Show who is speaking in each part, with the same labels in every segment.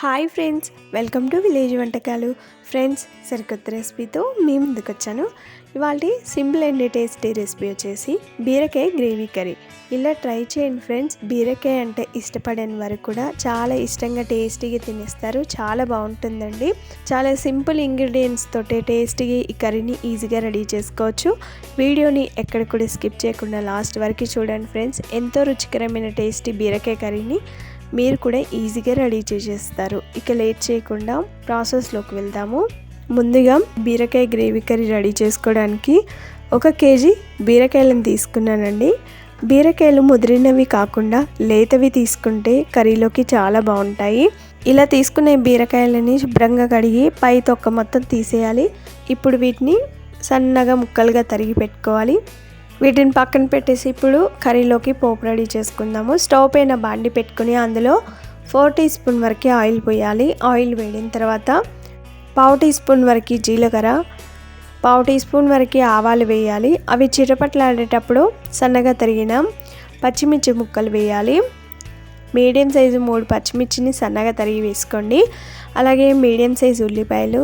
Speaker 1: Hi friends welcome to village వంటకాలు. Friends సరికొత్త రెసిపీతో మీ ముందుకు వచ్చాను ఇవాళ సింపుల్ అండ్ టేస్టీ రెసిపీ వచ్చేసి బీరకాయ గ్రేవీ కర్రీ. ఇలా ట్రై చేయండి ఫ్రెండ్స్. బీరకాయ అంటే ఇష్టపడని వారు కూడా చాలా ఇష్టంగా టేస్టీగా తినేస్తారు. చాలా బాగుంటుందండి. చాలా సింపుల్ ఇంగ్రీడియంట్స్ తోటే టేస్టీగా ఈ కర్రీని ఈజీగా రెడీ చేసుకోవచ్చు. వీడియోని ఎక్కడ కూడా స్కిప్ చేయకుండా లాస్ట్ వరకు చూడండి ఫ్రెండ్స్. ఎంతో రుచికరమైన టేస్టీ బీరకాయ కర్రీని మీరు కూడా ఈజీగా రెడీ చేసేస్తారు. ఇక లేట్ చేయకుండా ప్రాసెస్లోకి వెళ్దాము. ముందుగా బీరకాయ గ్రేవీ కర్రీ రెడీ చేసుకోవడానికి ఒక కేజీ బీరకాయలను తీసుకున్నానండి. బీరకాయలు ముదిరినవి కాకుండా లేతవి తీసుకుంటే కర్రీలోకి చాలా బాగుంటాయి. ఇలా తీసుకునే బీరకాయలని శుభ్రంగా కడిగి పై తొక్క మొత్తం తీసేయాలి. ఇప్పుడు వీటిని సన్నగా ముక్కలుగా తరిగి పెట్టుకోవాలి. వీటిని పక్కన పెట్టేసి ఇప్పుడు కర్రీలోకి పోపు రెడీ చేసుకుందాము. స్టవ్ పైన బాండి పెట్టుకుని అందులో ఫోర్ టీ స్పూన్ వరకు ఆయిల్ పోయాలి. ఆయిల్ వేడిన తర్వాత పావు టీ స్పూన్ వరకు జీలకర్ర పావు టీ స్పూన్ వరకు ఆవాలు వేయాలి. అవి చిటపట్లాడేటప్పుడు సన్నగా తరిగిన పచ్చిమిర్చి ముక్కలు వేయాలి. మీడియం సైజు మూడు పచ్చిమిర్చిని సన్నగా తరిగి వేసుకోండి. అలాగే మీడియం సైజు ఉల్లిపాయలు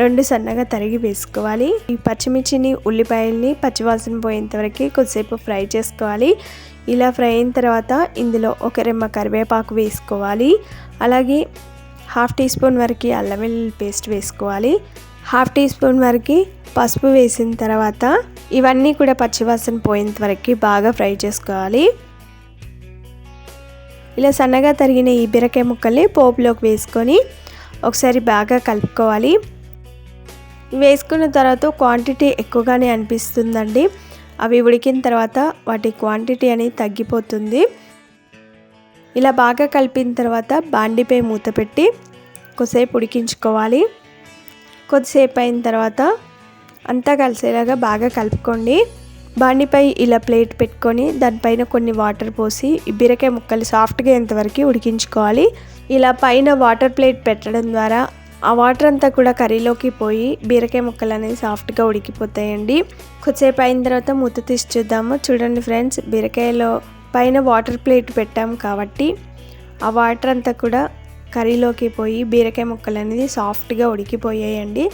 Speaker 1: రెండు సన్నగా తరిగి వేసుకోవాలి. ఈ పచ్చిమిర్చిని ఉల్లిపాయల్ని పచ్చివాసన పోయేంత వరకు కొద్దిసేపు ఫ్రై చేసుకోవాలి. ఇలా ఫ్రై అయిన తర్వాత ఇందులో ఒక రెమ్మ కరివేపాకు వేసుకోవాలి. అలాగే హాఫ్ టీ స్పూన్ వరకు అల్లం వెల్లుల్లి పేస్ట్ వేసుకోవాలి. హాఫ్ టీ స్పూన్ వరకు పసుపు వేసిన తర్వాత ఇవన్నీ కూడా పచ్చివాసన పోయేంత వరకు బాగా ఫ్రై చేసుకోవాలి. ఇలా సన్నగా తరిగిన ఈ బీరకాయ ముక్కల్ని పోపులోకి వేసుకొని ఒకసారి బాగా కలుపుకోవాలి. వేసుకున్న తర్వాత క్వాంటిటీ ఎక్కువగానే అనిపిస్తుందండి. అవి ఉడికిన తర్వాత వాటి క్వాంటిటీ అనేది తగ్గిపోతుంది. ఇలా బాగా కలిపిన తర్వాత బాండిపై మూత పెట్టి కొద్దిసేపు ఉడికించుకోవాలి. కొద్దిసేపు అయిన తర్వాత అంతా కలిసేలాగా బాగా కలుపుకోండి. బాండిపై ఇలా ప్లేట్ పెట్టుకొని దానిపైన కొన్ని వాటర్ పోసి బీరకాయ ముక్కలు సాఫ్ట్గా ఎంతవరకు ఉడికించుకోవాలి. ఇలా పైన వాటర్ ప్లేట్ పెట్టడం ద్వారా ఆ వాటర్ అంతా కూడా కర్రీలోకి పోయి బీరకాయ ముక్కలు అనేది సాఫ్ట్గా ఉడికిపోతాయండి. కొద్దిసేపు అయిన తర్వాత మూత తీసి చూద్దాము. చూడండి ఫ్రెండ్స్ బీరకాయలో పైన వాటర్ ప్లేట్ పెట్టాం కాబట్టి ఆ వాటర్ అంతా కూడా కర్రీలోకి పోయి బీరకాయ ముక్కలు అనేది సాఫ్ట్గా ఉడికిపోయాయండి.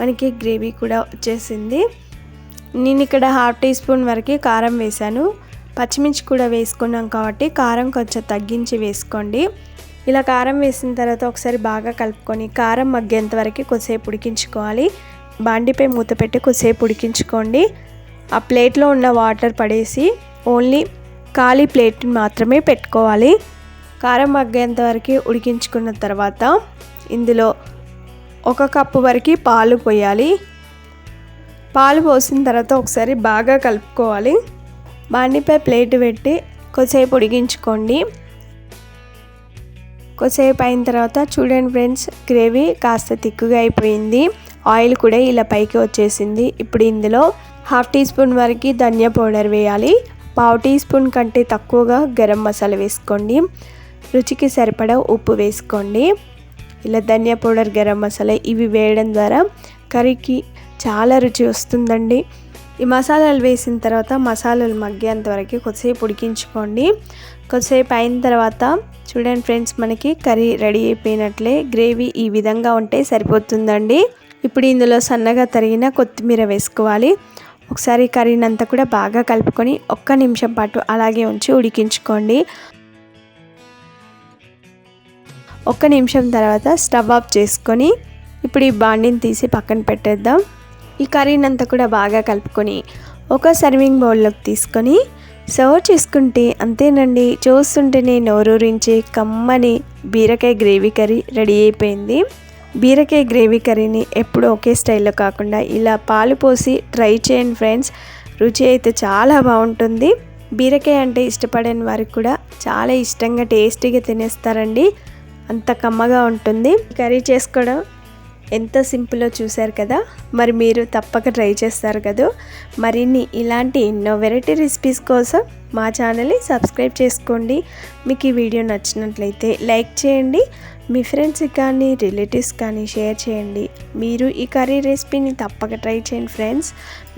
Speaker 1: మనకి గ్రేవీ కూడా వచ్చేసింది. నేను ఇక్కడ హాఫ్ టీ స్పూన్ వరకు కారం వేశాను. పచ్చిమిర్చి కూడా వేసుకున్నాం కాబట్టి కారం కొంచెం తగ్గించి వేసుకోండి. ఇలా కారం వేసిన తర్వాత ఒకసారి బాగా కలుపుకొని కారం మగ్గేంత వరకు కొద్దిసేపు ఉడికించుకోవాలి. బాండిపై మూత పెట్టి కొద్దిసేపు ఉడికించుకోండి. ఆ ప్లేట్లో ఉన్న వాటర్ పడేసి ఓన్లీ ఖాళీ ప్లేట్ మాత్రమే పెట్టుకోవాలి. కారం మగ్గేంత వరకు ఉడికించుకున్న తర్వాత ఇందులో ఒక కప్పు వరకు పాలు పోయాలి. పాలు పోసిన తర్వాత ఒకసారి బాగా కలుపుకోవాలి. బాండిపై ప్లేట్ పెట్టి కొద్దిసేపు ఉడికించుకోండి. కొద్దిసేపు అయిన తర్వాత చూడండి ఫ్రెండ్స్ గ్రేవీ కాస్త తిక్కుగా అయిపోయింది. ఆయిల్ కూడా ఇలా పైకి వచ్చేసింది. ఇప్పుడు ఇందులో హాఫ్ టీ స్పూన్ వరకు ధనియా పౌడర్ వేయాలి. పావు టీ స్పూన్ కంటే తక్కువగా గరం మసాలా వేసుకోండి. రుచికి సరిపడా ఉప్పు వేసుకోండి. ఇలా ధనియా పౌడర్ గరం మసాలా ఇవి వేయడం ద్వారా కర్రీకి చాలా రుచి వస్తుందండి. ఈ మసాలాలు వేసిన తర్వాత మసాలాలు మగ్గేంత వరకు కొద్దిసేపు ఉడికించుకోండి. కొద్దిసేపు అయిన తర్వాత చూడండి ఫ్రెండ్స్ మనకి కర్రీ రెడీ అయిపోయినట్లే గ్రేవీ ఈ విధంగా ఉంటే సరిపోతుందండి. ఇప్పుడు ఇందులో సన్నగా తరిగిన కొత్తిమీర వేసుకోవాలి. ఒకసారి కర్రీని అంతా కూడా బాగా కలుపుకొని ఒక్క నిమిషం పాటు అలాగే ఉంచి ఉడికించుకోండి. ఒక్క నిమిషం తర్వాత స్టవ్ ఆఫ్ చేసుకొని ఇప్పుడు ఈ బాండిని తీసి పక్కన పెట్టేద్దాం. ఈ కర్రీని అంతా కూడా బాగా కలుపుకొని ఒక సర్వింగ్ బౌల్లోకి తీసుకొని సర్వ్ చేసుకుంటే అంతేనండి. చూస్తుంటేనే నోరూరించి కమ్మని బీరకాయ గ్రేవీ కర్రీ రెడీ అయిపోయింది. బీరకాయ గ్రేవీ కర్రీని ఎప్పుడు ఒకే స్టైల్లో కాకుండా ఇలా పాలు పోసి ట్రై చేయండి ఫ్రెండ్స్. రుచి అయితే చాలా బాగుంటుంది. బీరకాయ అంటే ఇష్టపడని వారికి కూడా చాలా ఇష్టంగా టేస్టీగా తినేస్తారండి. అంత కమ్మగా ఉంటుంది. కర్రీ చేసుకోవడం ఎంత సింపుల్లో చూశారు కదా? మరి మీరు తప్పక ట్రై చేస్తారు కదా? మరిన్ని ఇలాంటి ఎన్నో వెరైటీ రెసిపీస్ కోసం మా ఛానల్ని సబ్స్క్రైబ్ చేసుకోండి. మీకు ఈ వీడియో నచ్చినట్లయితే లైక్ చేయండి. మీ ఫ్రెండ్స్కి కానీ రిలేటివ్స్ కానీ షేర్ చేయండి. మీరు ఈ కర్రీ రెసిపీని తప్పక ట్రై చేయండి ఫ్రెండ్స్.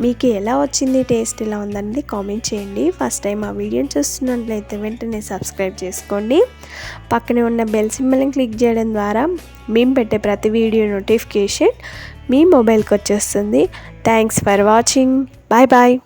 Speaker 1: మీకు ఎలా వచ్చింది టేస్ట్ ఎలా ఉందనేది కామెంట్ చేయండి. ఫస్ట్ టైం ఆ వీడియోని చూస్తున్నట్లయితే వెంటనే సబ్స్క్రైబ్ చేసుకోండి. పక్కనే ఉన్న బెల్ సింబల్ని క్లిక్ చేయడం ద్వారా మేము పెట్టే ప్రతి వీడియో నోటిఫికేషన్ మీ మొబైల్కి వచ్చేస్తుంది. Thanks for watching. Bye bye.